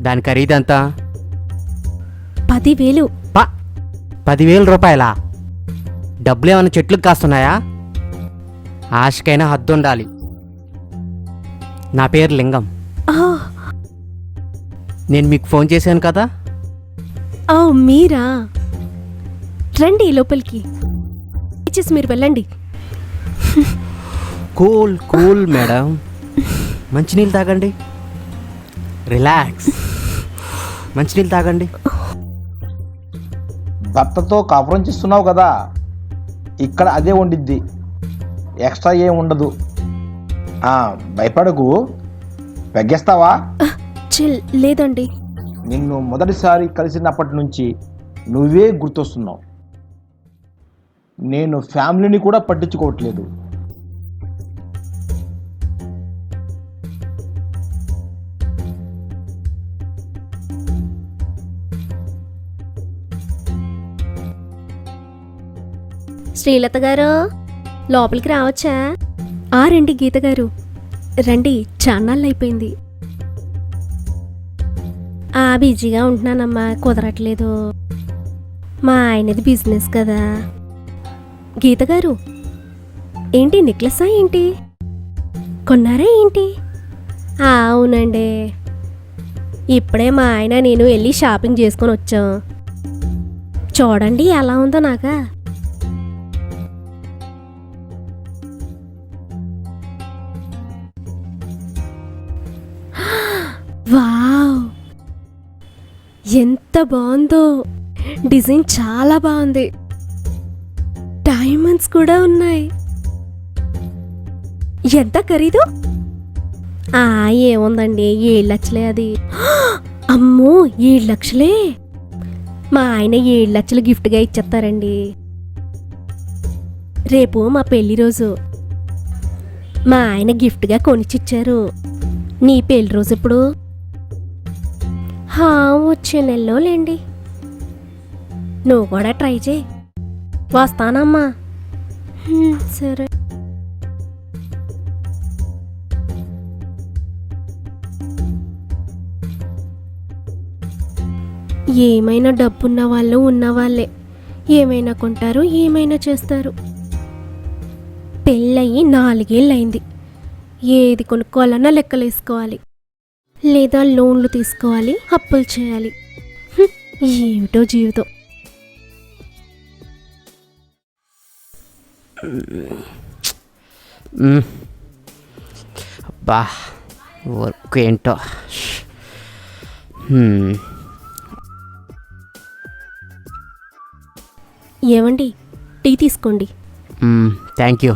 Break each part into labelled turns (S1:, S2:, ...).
S1: దాని ఖరీదంతా
S2: పదివేలు.
S1: పా పదివేల రూపాయలా? డబ్బులు ఏమైనా చెట్లకు కాస్తున్నాయా? ఆశకైనా హద్దు ఉండాలి. నా పేరు లింగం. నేను మీకు ఫోన్ చేశాను కదా?
S2: ఆ, మీరా? రండి లోపలికి. ఇచ్చేసి మీరు వెళ్ళండి.
S1: Cool cool madam. మంచినీళ్ళు తాగండి. రిలాక్స్ మంచినీళ్ళు తాగండి.
S3: భర్తతో కాపురం చేస్తున్నావు కదా ఇక్కడ అదే వండిద్ది. ఎక్స్ట్రా ఏం ఉండదు. ఆ, భయపడకు. పెగ్గేస్తావా
S2: చిల్ లేదండి.
S3: నిన్ను మొదటిసారి కలిసినప్పటి నుంచి నువ్వే గుర్తొస్తున్నావు. నేను ఫ్యామిలీని కూడా పట్టించుకోవట్లేదు.
S2: శ్రీలత గారు లోపలికి రావచ్చా? ఆ రండి గీత గారు. రండి అయిపోయింది ఆ బిజీగా ఉంటున్నానమ్మా కుదరట్లేదు. మా ఆయనది బిజినెస్ కదా. గీత గారు ఏంటి నెక్లెసా ఏంటి? కొన్నారా ఏంటి? అవునండి. ఇప్పుడే మా ఆయన నేను వెళ్ళి షాపింగ్ చేసుకొని వచ్చాం. చూడండి ఎలా ఉందో నాకా. వావ్! ఎంత బాగుందో! డిజైన్ చాలా బాగుంది. డైమండ్స్ కూడా ఉన్నాయి. ఎంత ఖరీదు? ఆ ఏముందండి ఏడు లక్షలే అది. అమ్మో ఏడు లక్షలే? మా ఆయన ఏడు లక్షలు గిఫ్ట్గా ఇచ్చేస్తారండి. రేపు మా పెళ్ళి రోజు. మా ఆయన గిఫ్ట్గా కొనిచ్చిచ్చారు. నీ పెళ్ళి రోజు ఎప్పుడు? వచ్చే నెలలో లేండి నువ్వు కూడా ట్రై చేయి. వస్తానమ్మా. సరే. ఏమైనా డబ్బున్న వాళ్ళు ఉన్నవాళ్ళే ఏమైనా కొంటారు ఏమైనా చేస్తారు. పెళ్ళయి నాలుగేళ్ళయింది. ఏది కొనుక్కోవాలన్నా లెక్కలేసుకోవాలి. లేదా లోన్లు తీసుకోవాలి అప్పులు చేయాలి. ఏమిటో జీవితం.
S1: అబ్బా వర్క్ ఏంటో.
S2: ఏమండి టీ తీసుకోండి.
S1: Thank you.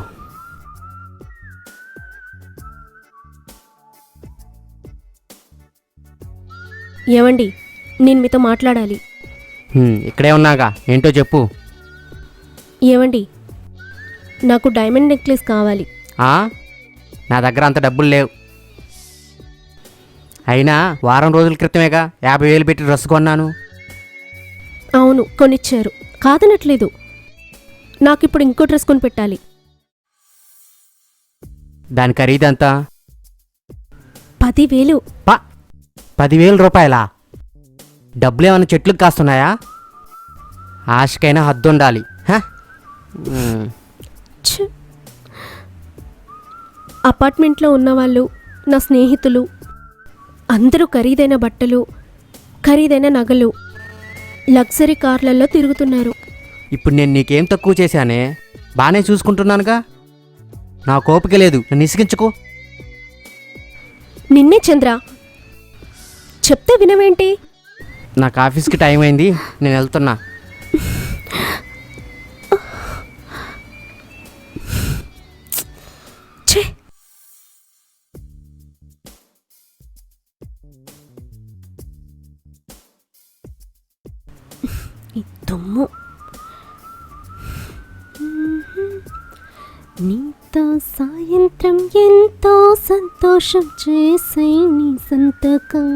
S2: ఏమండి నేను మీతో మాట్లాడాలి.
S1: హ్మ్, ఇక్కడే ఉన్నాగా ఏంటో చెప్పు.
S2: ఏమండి నాకు డైమండ్ నెక్లెస్ కావాలి.
S1: ఆ? నా దగ్గర అంత డబ్బులు లేవు. అయినా వారం రోజుల క్రితమేగా యాభై వేలు పెట్టి డ్రెస్ కొన్నాను.
S2: అవును కొనిచ్చారు. కాదనట్లేదు. నాకు ఇప్పుడు ఇంకో డ్రెస్ కొని పెట్టాలి
S1: దాని ఖరీదంతా
S2: పదివేలు.
S1: పా! పదివేల రూపాయలా? డబ్బులు ఏమైనా చెట్లకు కాస్తున్నాయా? ఆశకైనా హద్దు ఉండాలి.
S2: అపార్ట్మెంట్లో ఉన్నవాళ్ళు నా స్నేహితులు అందరూ ఖరీదైన బట్టలు ఖరీదైన నగలు లగ్జరీ కార్లలో తిరుగుతున్నారు.
S1: ఇప్పుడు నేను నీకేం తక్కువ చేశానే? బాగానే చూసుకుంటున్నానుగా. నా కోపిక లేదు. నన్ను ఇసిగించుకో.
S2: నిన్నే చంద్ర చెప్తే వినవేంటి?
S1: నాకు ఆఫీస్కి టైం అయింది నేను వెళ్తున్నా.
S2: ఛే! ఈ దుమ్ము నీతో సాయంత్రం ఎంతో సంతోషం చేసే నీ సంతకం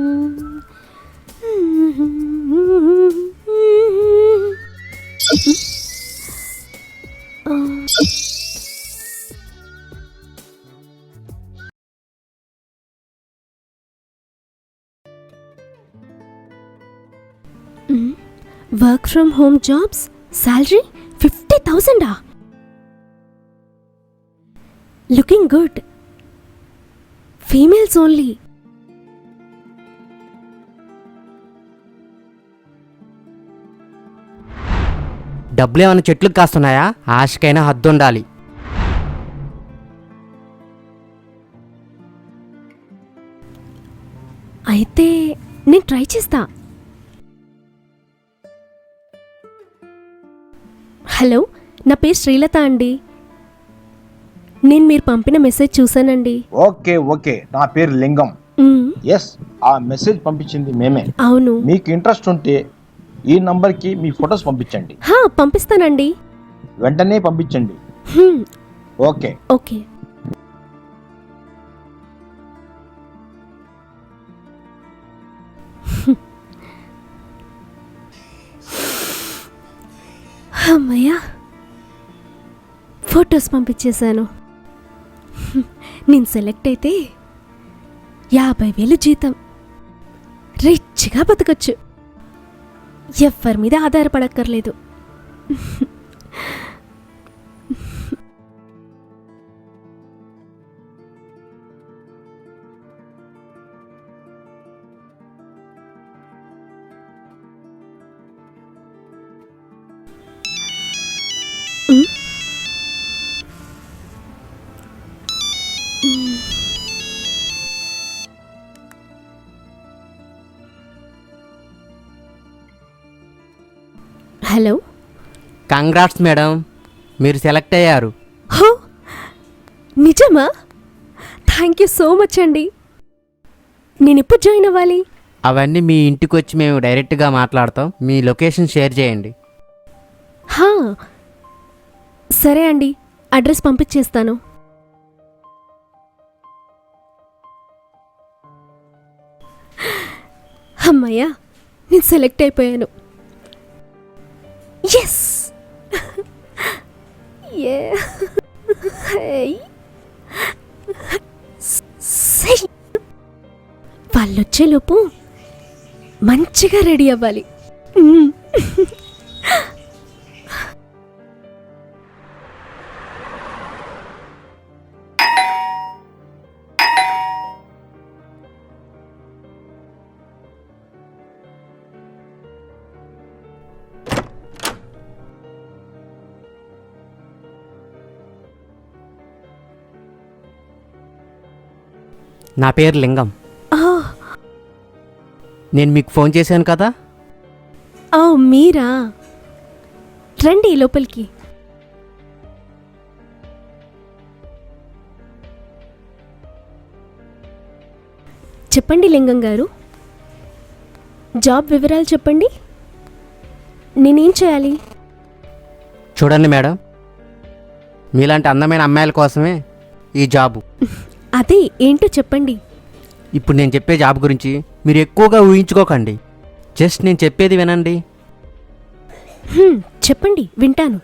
S2: work from home jobs salary fifty thousand looking good females only
S1: డబ్బులు ఏమైనా చెట్లకు కాస్తున్నాయా? ఆశకైనా హద్దు ఉండాలి
S2: అయితే నేను ట్రై చేస్తా. హలో నా పేరు శ్రీలత అండి. నేను మీరు పంపిన మెసేజ్ చూశానండి.
S3: Okay okay. నా పేరు లింగం. ఎస్ ఆ మెసేజ్ పంపించింది మేమే.
S2: అవును.
S3: మీకు ఇంట్రెస్ట్ ఉంటే ఈ నంబర్కి మీ ఫొటోస్ పంపించండి.
S2: హా పంపిస్తానండి.
S3: వెంటనే పంపించండి.
S2: Hmm,
S3: okay.
S2: ఓకే. అమ్మయ్యా. ఫొటోస్ పంపించేశాను. నేను సెలెక్ట్ అయితే యాభై వేలు జీతం. రిచ్గా బతకచ్చు. ఎవ్వరి మీద ఆధారపడక్కర్లేదు. హలో?
S1: కంగ్రాట్స్ మేడం మీరు సెలెక్ట్ అయ్యారు.
S2: హో నిజమా? థ్యాంక్ యూ సో మచ్ అండి. నేను ఎప్పుడు జాయిన్ అవ్వాలి?
S1: అవన్నీ మీ ఇంటికి వచ్చి మేము డైరెక్ట్గా మాట్లాడతాం. మీ లొకేషన్ షేర్ చేయండి.
S2: హా సరే అండి అడ్రస్ పంపించేస్తాను. అమ్మయ్యా నేను సెలెక్ట్ అయిపోయాను. ఎస్ ఏ హై. సై. వాళ్ళొచ్చేలోపు మంచిగా రెడీ అవ్వాలి hmm.
S1: నా పేరు లింగం. నేను మీకు ఫోన్ చేశాను కదా?
S2: ఓ మీరా? రండి లోపలికి. చెప్పండి లింగం గారు. జాబ్ వివరాలు చెప్పండి. నేనేం చేయాలి?
S1: చూడండి మేడం మీలాంటి అందమైన అమ్మాయిల కోసమే ఈ జాబు.
S2: అదే ఏంటో చెప్పండి.
S1: ఇప్పుడు నేను చెప్పే జాబ్ గురించి మీరు ఎక్కువగా ఊహించుకోకండి. జస్ట్ నేను చెప్పేది వినండి.
S2: హ్మ్, చెప్పండి వింటాను.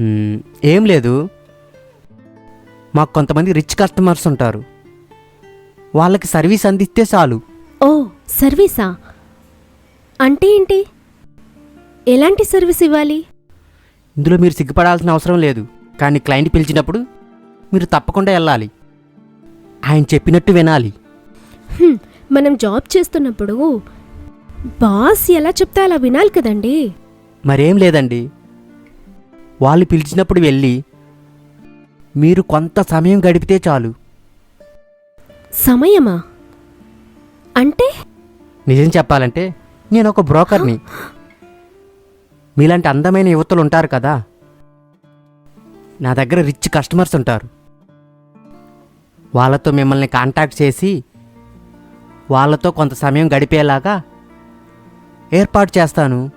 S1: మ్మ్, ఏం లేదు. మాకు కొంతమంది రిచ్ కస్టమర్స్ ఉంటారు. వాళ్ళకి సర్వీస్ అందిస్తే చాలు.
S2: ఓ సర్వీసా? అంటే ఏంటి? ఎలాంటి సర్వీస్ ఇవ్వాలి?
S1: ఇందులో మీరు సిగ్గుపడాల్సిన అవసరం లేదు. కానీ క్లయింట్ పిలిచినప్పుడు మీరు తప్పకుండా వెళ్ళాలి. ఆయన చెప్పినట్టు వినాలి.
S2: హ్మ్, మనం జాబ్ చేస్తున్నప్పుడు బాస్ ఎలా చెప్తే అలా వినాలి కదండి.
S1: మరేం లేదండి. వాళ్ళు పిలిచినప్పుడు వెళ్ళి మీరు కొంత సమయం గడిపితే చాలు.
S2: సమయమా? అంటే?
S1: నిజం చెప్పాలంటే నేను ఒక బ్రోకర్ని. మీలాంటి అందమైన యువతలు ఉంటారు కదా. నా దగ్గర రిచ్ కస్టమర్స్ ఉంటారు. వాళ్ళతో మిమ్మల్ని కాంటాక్ట్ చేసి వాళ్ళతో కొంత సమయం గడిపేలాగా ఏర్పాటు చేస్తాను.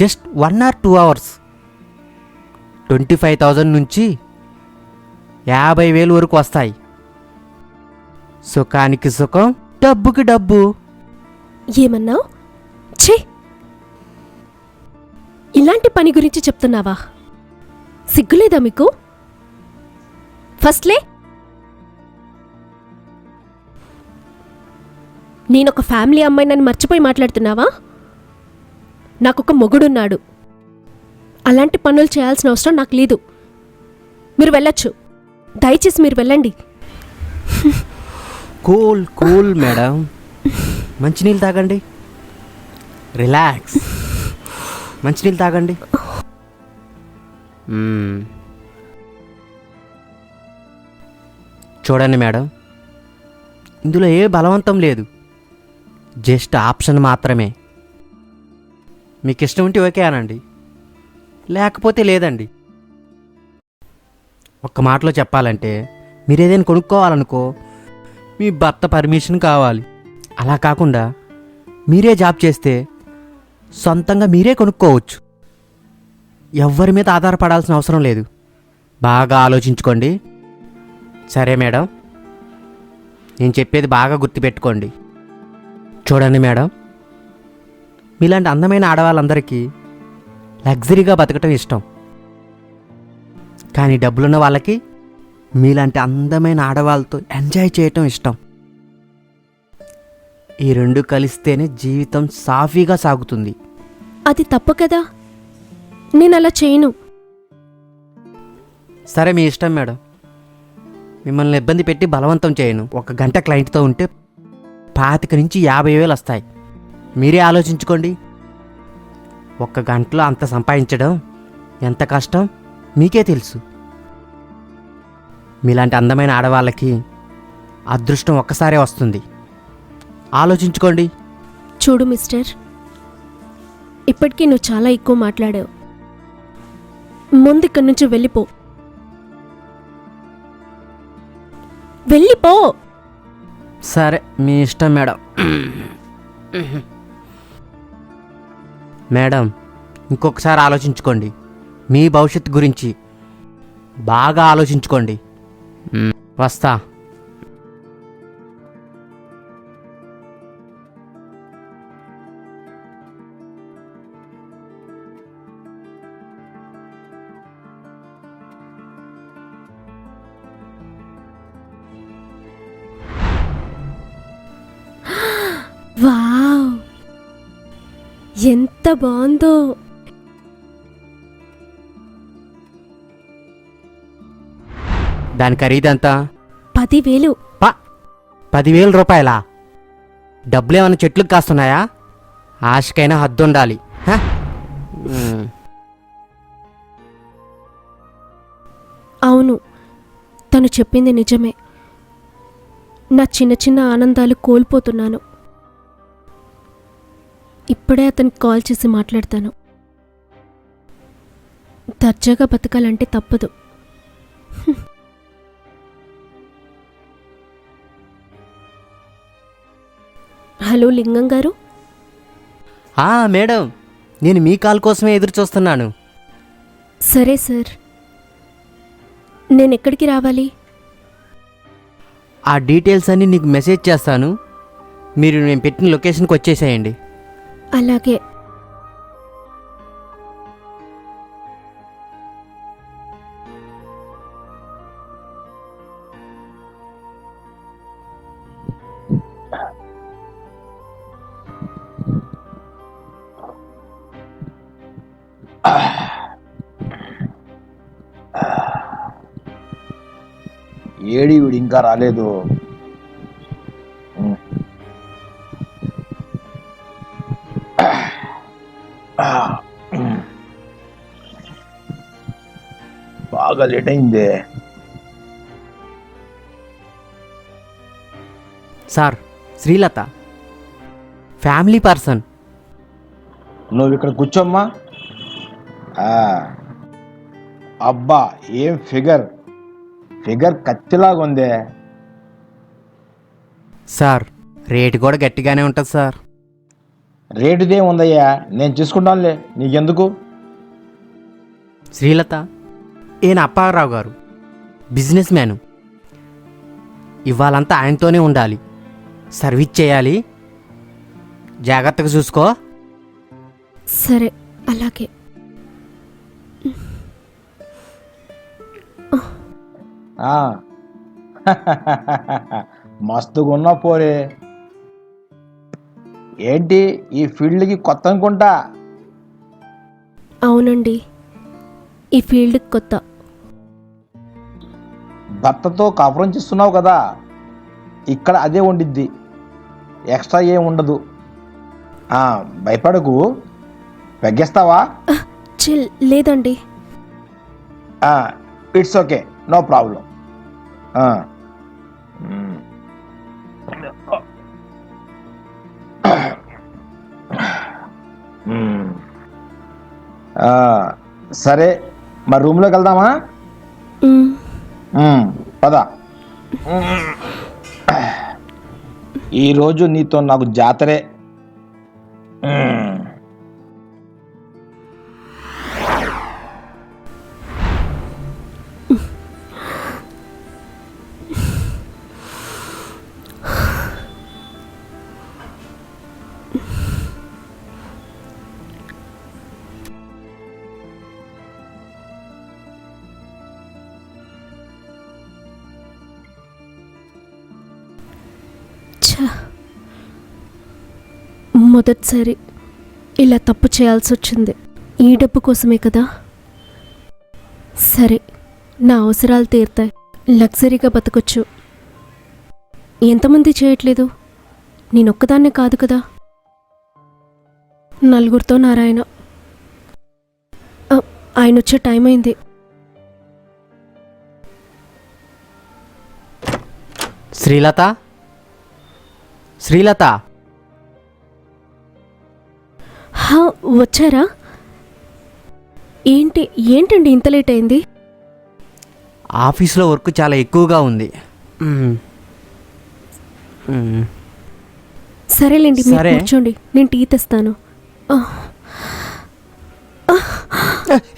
S1: Just one or two hours. Twenty five thousand నుంచి యాభై వేలు వరకు వస్తాయి. సుఖానికి సుఖం డబ్బుకి డబ్బు.
S2: ఏమన్నావు ఛీ! ఇలాంటి పని గురించి చెప్తున్నావా? సిగ్గులేదా మీకు? ఫస్ట్లే? నేనొక ఫ్యామిలీ అమ్మాయినని మర్చిపోయి మాట్లాడుతున్నావా? నాకొక మొగుడున్నాడు. అలాంటి పనులు చేయాల్సిన అవసరం నాకు లేదు. మీరు వెళ్ళొచ్చు. దయచేసి మీరు వెళ్ళండి.
S1: Cool cool madam. మంచినీళ్ళు తాగండి. రిలాక్స్. మంచినీళ్ళు తాగండి. చూడండి మేడం. ఇందులో ఏ బలవంతం లేదు. జస్ట్ ఆప్షన్ మాత్రమే. మీకు ఇష్టం ఉంటే ఓకే అనండి. లేకపోతే లేదండి. ఒక్క మాటలో చెప్పాలంటే మీరు ఏదైనా కొనుక్కోవాలనుకో మీ భర్త పర్మిషన్ కావాలి. అలా కాకుండా మీరే జాబ్ చేస్తే సొంతంగా మీరే కొనుక్కోవచ్చు. ఎవ్వరి మీద ఆధారపడాల్సిన అవసరం లేదు. బాగా ఆలోచించుకోండి. సరే మేడం. నేను చెప్పేది బాగా గుర్తుపెట్టుకోండి. చూడండి మేడం. మీలాంటి అందమైన ఆడవాళ్ళందరికీ లగ్జరీగా బతకటం ఇష్టం. కానీ డబ్బులున్న వాళ్ళకి మీలాంటి అందమైన ఆడవాళ్ళతో ఎంజాయ్ చేయటం ఇష్టం. ఈ రెండు కలిస్తేనే జీవితం సాఫీగా సాగుతుంది.
S2: అది తప్పు కదా? నేను అలా చేయను.
S1: సరే మీ ఇష్టం మేడం. మిమ్మల్ని ఇబ్బంది పెట్టి బలవంతం చేయను. ఒక గంట క్లయింట్తో ఉంటే పాతిక నుంచి యాభై వేలు వస్తాయి. మీరే ఆలోచించుకోండి. ఒక్క గంటలో అంత సంపాదించడం ఎంత కష్టం? మీకే తెలుసు. మీలాంటి అందమైన ఆడవాళ్ళకి అదృష్టం ఒక్కసారే వస్తుంది. ఆలోచించుకోండి.
S2: చూడు మిస్టర్ ఇప్పటికీ నువ్వు చాలా ఎక్కువ మాట్లాడావు. ముందు ఇక్కడి నుంచి వెళ్ళిపో. వెళ్ళిపో.
S1: సరే మీ ఇష్టం మేడం. మేడం ఇంకొకసారి ఆలోచించుకోండి. మీ భవిష్యత్తు గురించి బాగా ఆలోచించుకోండి. వస్తా.
S2: ఎంత బాగుందో.
S1: దాని ఖరీదంతా
S2: పదివేలు.
S1: పా పదివేల రూపాయలా? డబ్బులు ఏమైనా చెట్లకు కాస్తున్నాయా? ఆశకైనా హద్దు ఉండాలి హ? మ్,
S2: అవును తను చెప్పింది నిజమే. నా చిన్న చిన్న ఆనందాలు కోల్పోతున్నాను. ఇప్పుడే అతనికి కాల్ చేసి మాట్లాడతాను. దర్జాగా బతకాలంటే తప్పదు. హలో లింగం గారు?
S1: ఆ మేడం. నేను మీ కాల్ కోసమే ఎదురు చూస్తున్నాను.
S2: సరే సార్. నేను ఎక్కడికి రావాలి?
S1: ఆ డీటెయిల్స్ అన్నీ నీకు మెసేజ్ చేస్తాను. మీరు నేను పెట్టిన లొకేషన్కి వచ్చేసేయండి.
S2: అలాగే.
S3: ఏడి వీడు ఇంకా రాలేదు. బాగా లేట్ అయిందే
S1: సార్ శ్రీలత ఫ్యామిలీ పర్సన్
S3: నువ్వు ఇక్కడ కూర్చోమ్మా. ఆ. అబ్బా ఏం ఫిగర్? ఫిగర్ కత్తిలాగా ఉందే.
S1: సార్ రేటు కూడా గట్టిగానే ఉంటుంది సార్
S3: రేటుదే ఉందయ్యా. నేను చూసుకుంటానులే. నీకెందుకు?
S1: శ్రీలత ఈయన అప్పారావు గారు? Business man. ఇవాళంతా ఆయనతోనే ఉండాలి. సర్వీస్ చేయాలి. జాగ్రత్తగా చూసుకో.
S2: సరే అలాగే.
S3: ఆ. మస్తుగా ఉన్నా పోరే. ఏంటి ఈ ఫీల్డ్కి కొత్త అనుకుంటా?
S2: అవునండి. ఈ ఫీల్డ్కి కొత్త.
S3: భర్తతో కాపురం చేస్తున్నావు కదా ఇక్కడ అదే ఉండిద్ది. ఎక్స్ట్రా ఏం ఉండదు. ఆ, భయపడకు. పెగ్గేస్తావా
S2: చిల్ లేదండి.
S3: It's okay no problem. సరే మరి రూమ్లోకి వెళ్దామా? పద. ఈరోజు నీతో నాకు జాతరే.
S2: మొదటిసారి ఇలా తప్పు చేయాల్సి వచ్చింది. ఈ డబ్బు కోసమే కదా? సరే నా అవసరాలు తీరుతాయి. లగ్జరీగా బతకొచ్చు. ఎంతమంది చేయట్లేదు? నేనొక్కదాన్నే కాదు కదా? నలుగురితో నారాయణ. ఆయన వచ్చే టైం అయింది.
S1: శ్రీలత? శ్రీలత?
S2: హా, వచ్చారా? ఏంటి ఏంటండి ఇంత లేట్ అయింది?
S1: ఆఫీస్లో వర్క్ చాలా ఎక్కువగా ఉంది.
S2: సరేలేండి మీరు
S1: సరే.
S2: కూర్చోండి. నేను టీ తెస్తాను.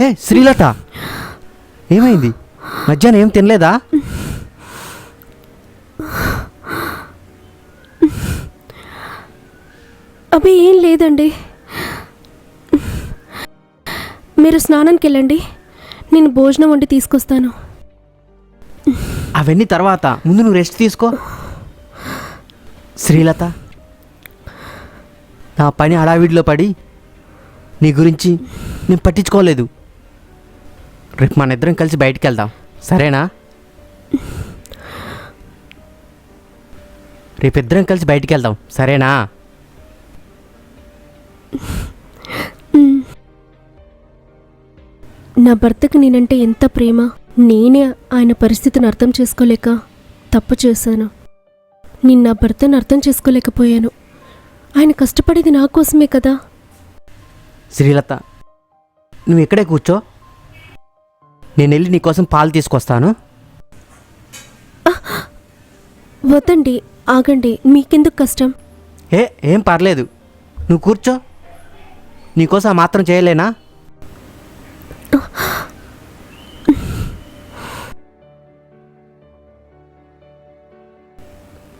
S1: ఏ, శ్రీలత! ఏమైంది? మధ్యాహ్నం ఏం తినలేదా?
S2: అవి ఏం లేదండి. మీరు స్నానానికి వెళ్ళండి నేను భోజనం వండి తీసుకొస్తాను.
S1: అవన్నీ తర్వాత. ముందు నువ్వు రెస్ట్ తీసుకో. శ్రీలత నా పని హడావిడిలో పడి నీ గురించి నేను పట్టించుకోలేదు. రేపు మన ఇద్దరం కలిసి బయటికి వెళ్దాం సరేనా? రేపు ఇద్దరం కలిసి బయటికి వెళ్దాం సరేనా?
S2: నా భర్తకు నేనంటే ఎంత ప్రేమ? నేనే ఆయన పరిస్థితిని అర్థం చేసుకోలేక తప్పు చేశాను. నేను నా భర్తను అర్థం చేసుకోలేకపోయాను. ఆయన కష్టపడేది నా కోసమే కదా?
S1: శ్రీలత నువ్వు ఇక్కడే కూర్చో. నేను వెళ్ళి నీకోసం పాలు తీసుకొస్తాను.
S2: వద్దండి ఆగండి మీకెందుకు కష్టం?
S1: ఏ ఏం పర్లేదు. నువ్వు కూర్చో. నీకోసం ఆ మాత్రం చేయలేనా?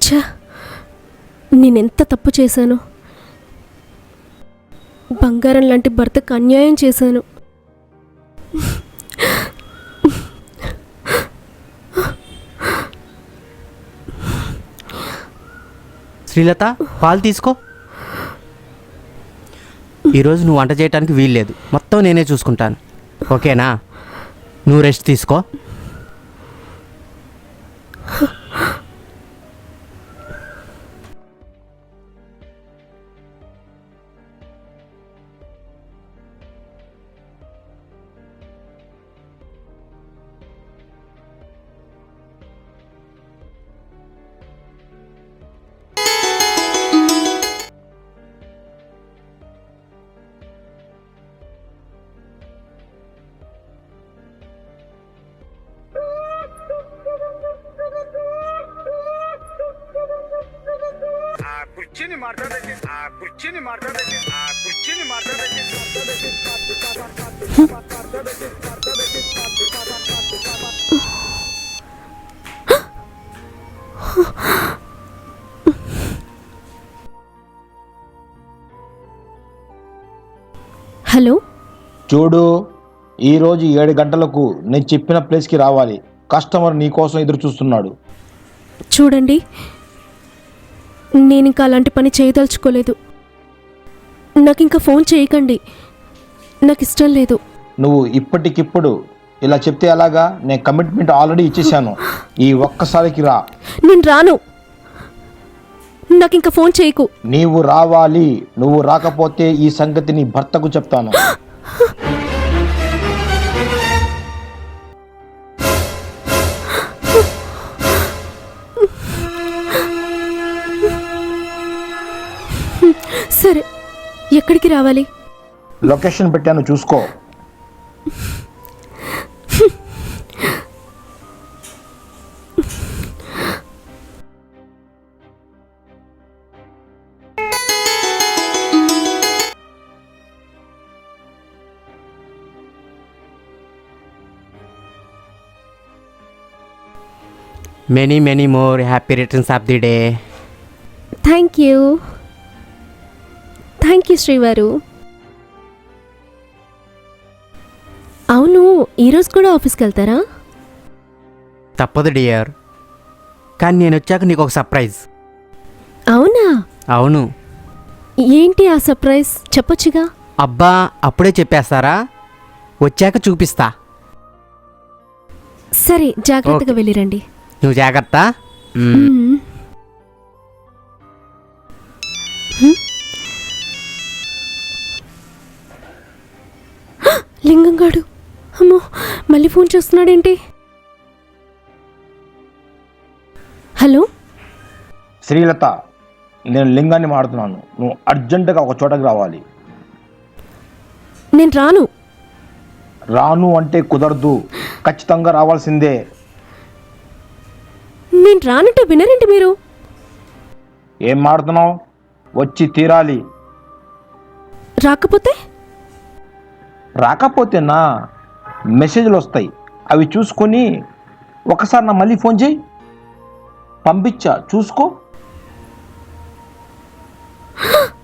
S2: ఛ నేనెంత తప్పు చేశాను? బంగారం లాంటి భర్తకు అన్యాయం చేశాను.
S1: శ్రీలత పాలు తీసుకో. ఈరోజు నువ్వు వంట చేయడానికి వీల్లేదు. మొత్తం నేనే చూసుకుంటాను. ఓకేనా? నువ్వు రెస్ట్ తీసుకో.
S4: కుర్చీని మార్చాలి ఆ కుర్చీని మార్చాలి ఆ కుర్చీని మార్చాలి
S2: హలో?
S3: చూడు ఈరోజు ఏడు గంటలకు నేను చెప్పిన ప్లేస్కి రావాలి. కస్టమర్ నీ కోసం ఎదురు చూస్తున్నాడు
S2: చూడండి నేను ఇంకా అలాంటి పని చేయదలుచుకోలేదు. నాకు ఇంకా ఫోన్ చేయకండి. నాకు ఇష్టం లేదు.
S3: నువ్వు ఇప్పటికిప్పుడు ఇలా చెప్తే ఎలాగా? నేను కమిట్మెంట్ ఆల్రెడీ ఇచ్చేసాను ఈ ఒక్కసారికి రా.
S2: నేను రాను. నాకు ఇంకా ఫోన్ చేయకు.
S3: నీవు రావాలి. నువ్వు రాకపోతే ఈ సంగతి నీ భర్తకు చెప్తాను.
S2: సరే ఎక్కడికి రావాలి?
S3: లొకేషన్ పెట్టాను చూసుకో.
S1: Many many more happy returns of the day
S2: thank you thank you శ్రీవారు. అవును ఈరోజు కూడా ఆఫీస్కి వెళ్తారా?
S1: తప్పదు డియర్. కానీ నేను వచ్చాక నీకు ఒక సర్ప్రైజ్.
S2: అవునా?
S1: అవును.
S2: ఏంటి ఆ సర్ప్రైజ్? చెప్పొచ్చుగా.
S1: అబ్బా అప్పుడే చెప్పేస్తారా? వచ్చాక చూపిస్తా.
S2: సరే జాగ్రత్తగా. వెళ్ళిరండి.
S1: నువ్వు జాగ్రత్త. మ్మ్.
S2: హ్మ్? లింగంగాడు అమ్మో మళ్ళీ ఫోన్ చేస్తున్నాడేంటి? హలో?
S3: శ్రీలత నేను లింగాన్ని మాడుతున్నాను నువ్వు అర్జెంటుగా ఒక చోటకి రావాలి.
S2: నేను రాను.
S3: రాను అంటే కుదరదు. ఖచ్చితంగా రావాల్సిందే.
S2: నేను రానంటే వినరేంటి మీరు?
S3: ఏం మాడుతున్నావు వచ్చి తీరాలి.
S2: రాకపోతే?
S3: రాకపోతే నా మెసేజ్లు వస్తాయి. అవి చూసుకొని ఒకసారి నా మళ్ళీ ఫోన్ చేయి. పంపించా. చూసుకో.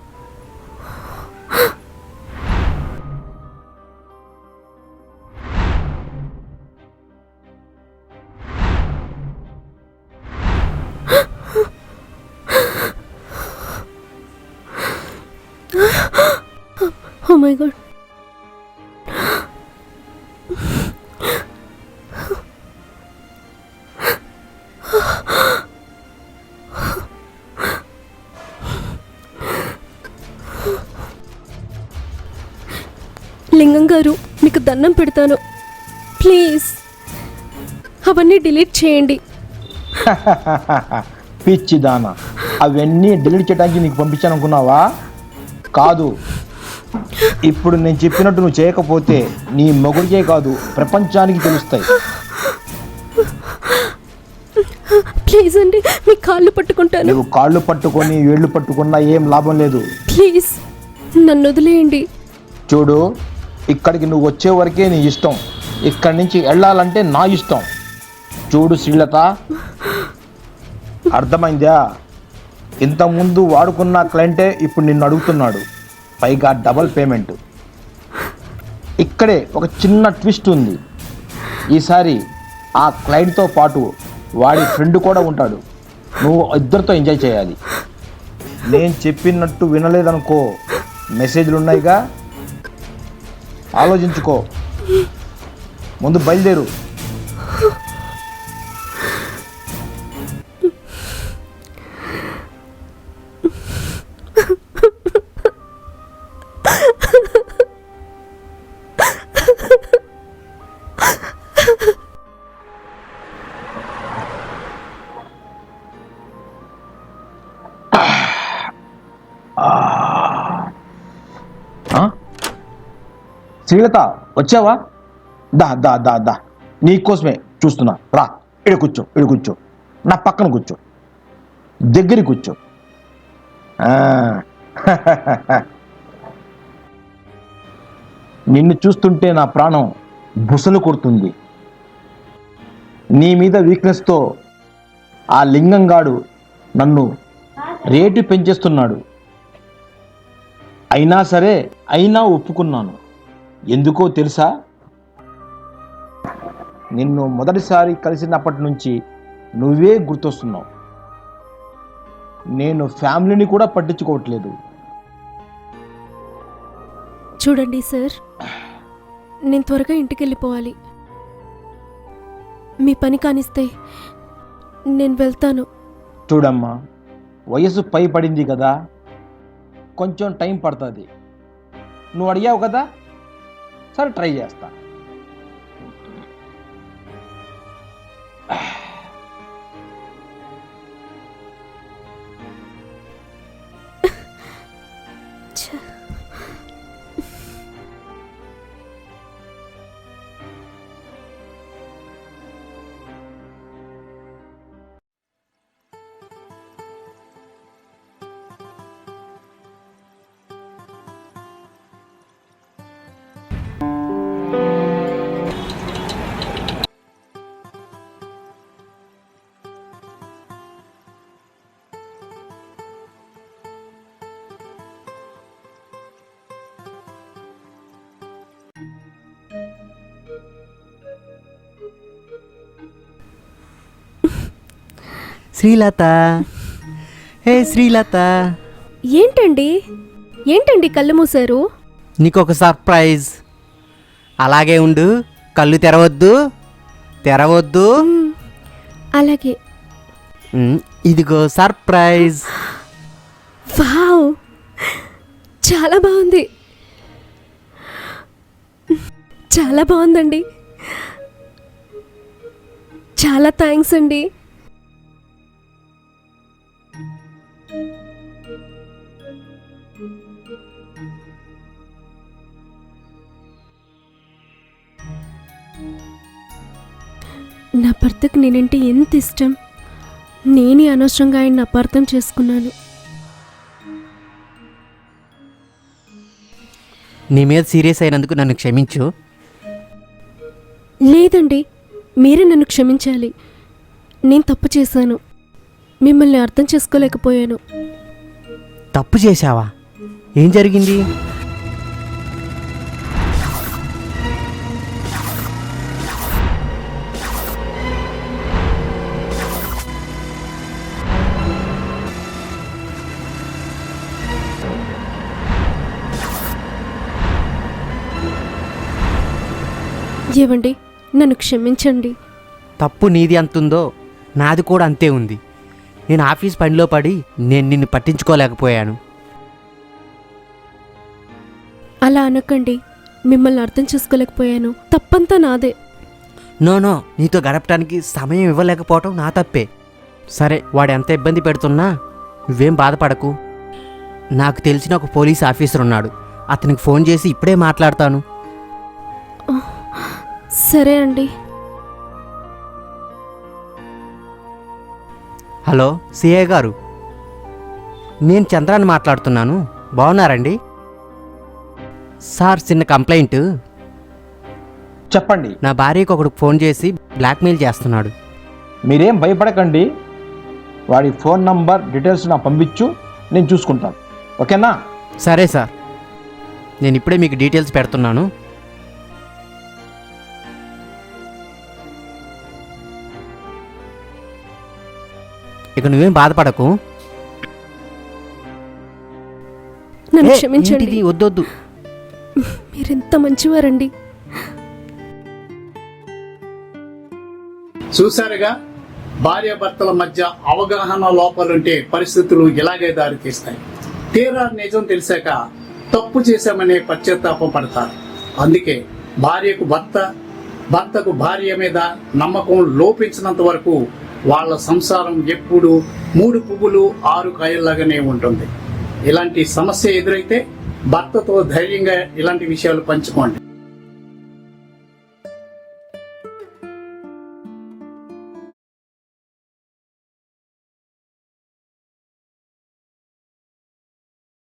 S2: దండం పెడతాను. ప్లీజ్. అవన్నీ డిలీట్ చేయండి.
S3: పిచ్చి దాన అవన్నీ డిలీట్ చేయడానికి నీకు పంపించాను అనుకున్నావా కాదు. ఇప్పుడు నేను చెప్పినట్టు నువ్వు చేయకపోతే నీ మొగుడికే కాదు ప్రపంచానికి తెలుస్తాయి.
S2: ప్లీజ్ అండి మీ కాళ్ళు పట్టుకుంటాను.
S3: నువ్వు కాళ్ళు పట్టుకొని వేళ్ళు పట్టుకున్నా ఏం లాభం లేదు.
S2: ప్లీజ్ నన్ను వదిలేయండి.
S3: చూడు ఇక్కడికి నువ్వు వచ్చే వరకే నీ ఇష్టం. ఇక్కడి నుంచి వెళ్ళాలంటే నా ఇష్టం. చూడు శ్రీలత. అర్థమైందా? ఇంతకుముందు వాడుకున్న క్లయింటే ఇప్పుడు నిన్ను అడుగుతున్నాడు. పైగా డబల్ పేమెంట్. ఇక్కడే ఒక చిన్న ట్విస్ట్ ఉంది. ఈసారి ఆ క్లయింట్తో పాటు వాడి ఫ్రెండ్ కూడా ఉంటాడు. నువ్వు ఇద్దరితో ఎంజాయ్ చేయాలి. నేను చెప్పినట్టు వినలేదనుకో. మెసేజ్లు ఉన్నాయిగా ఆలోచించుకో. ముందు బయలుదేరు. శ్రీలత వచ్చావా? దా దా దా దా. నీకోసమే చూస్తున్నా. రా ఇడ కూర్చో ఇడ కూర్చో. నా పక్కన కూర్చో. దగ్గర కూర్చో. నిన్ను చూస్తుంటే నా ప్రాణం బుసలు కొడుతుంది. నీ మీద వీక్నెస్తో ఆ లింగంగాడు నన్ను రేటు పెంచేస్తున్నాడు. అయినా సరే అయినా ఒప్పుకున్నాను. ఎందుకో తెలుసా? నిన్ను మొదటిసారి కలిసినప్పటి నుంచి నువ్వే గుర్తొస్తున్నావు. నేను ఫ్యామిలీని కూడా పట్టించుకోవట్లేదు.
S2: చూడండి సార్ నేను త్వరగా ఇంటికి వెళ్ళిపోవాలి మీ పని కానిస్తే నేను వెళ్తాను.
S3: చూడమ్మా వయసు పై పడింది కదా కొంచెం టైం పడుతుంది. నువ్వు అడిగావు కదా? సార్ ట్రై చేస్తాను.
S1: శ్రీలత. హే శ్రీలత.
S2: ఏంటండి? ఏంటండి కళ్ళు మూసారు?
S1: నీకు ఒక సర్ప్రైజ్. అలాగే ఉండు. కళ్ళు తెరవద్దు. తెరవద్దు.
S2: అలాగే.
S1: ఉమ్, ఇదిగో సర్ప్రైజ్.
S2: వావ్! చాలా బాగుంది. చాలా బాగుందండి. చాలా థ్యాంక్స్ అండి. నా భర్తకు నేనంటే ఎంత ఇష్టం? నేనే అనవసరంగా ఆయన్ని అపార్థం చేసుకున్నాను.
S1: నీ మీద సీరియస్ అయినందుకు నన్ను క్షమించు.
S2: లేదండి మీరే నన్ను క్షమించాలి. నేను తప్పు చేశాను. మిమ్మల్ని అర్థం చేసుకోలేకపోయాను.
S1: తప్పు చేశావా? ఏం జరిగింది?
S2: ఏవండి? నన్ను క్షమించండి.
S1: తప్పు నీది అంతుందో నాది కూడా అంతే ఉంది. నేను ఆఫీస్ పనిలో పడి నేను నిన్ను పట్టించుకోలేకపోయాను.
S2: అలా అనకండి. మిమ్మల్ని అర్థం చేసుకోలేకపోయాను. తప్పంతా నాదే.
S1: నో నో నీతో గడపడానికి సమయం ఇవ్వలేకపోవటం నా తప్పే. సరే వాడు ఎంత ఇబ్బంది పెడుతున్నా నువ్వేం బాధపడకు. నాకు తెలిసిన ఒక పోలీస్ ఆఫీసర్ ఉన్నాడు. అతనికి ఫోన్ చేసి ఇప్పుడే మాట్లాడతాను.
S2: సరే అండి.
S1: హలో సిఏ గారు. నేను చంద్రాన్ని మాట్లాడుతున్నాను. బాగున్నారండి? సార్ చిన్న కంప్లైంట్.
S3: చెప్పండి.
S1: నా భార్యకు ఒకడు ఫోన్ చేసి బ్లాక్మెయిల్ చేస్తున్నాడు.
S3: మీరేం భయపడకండి. వాడి ఫోన్ నంబర్ డీటెయిల్స్ నాకు పంపించు నేను చూసుకుంటాను. ఓకేనా?
S1: సరే సార్. నేను ఇప్పుడే మీకు డీటెయిల్స్ పెడుతున్నాను. ఇక నువ్వేం బాధపడకు.
S2: నన్ను క్షమించండి?
S1: వద్దొద్దు
S2: మీరెంత మంచివారండి.
S5: చూశారుగా? భార్యాభర్తల మధ్య అవగాహన లోపాలుంటే పరిస్థితులు ఇలాగే దారితీస్తాయి తీరా నిజం తెలిసాక తప్పు చేశామనే పశ్చాత్తాపం పడతారు. అందుకే భార్యకు భర్త భర్తకు భార్య మీద నమ్మకం లోపించినంత వరకు వాళ్ళ సంసారం ఎప్పుడు మూడు పువ్వులు ఆరు కాయల్లాగానే ఉంటుంది. ఇలాంటి సమస్య ఎదురైతే భర్తతో ధైర్యంగా ఇలాంటి విషయాలు పంచుకోండి.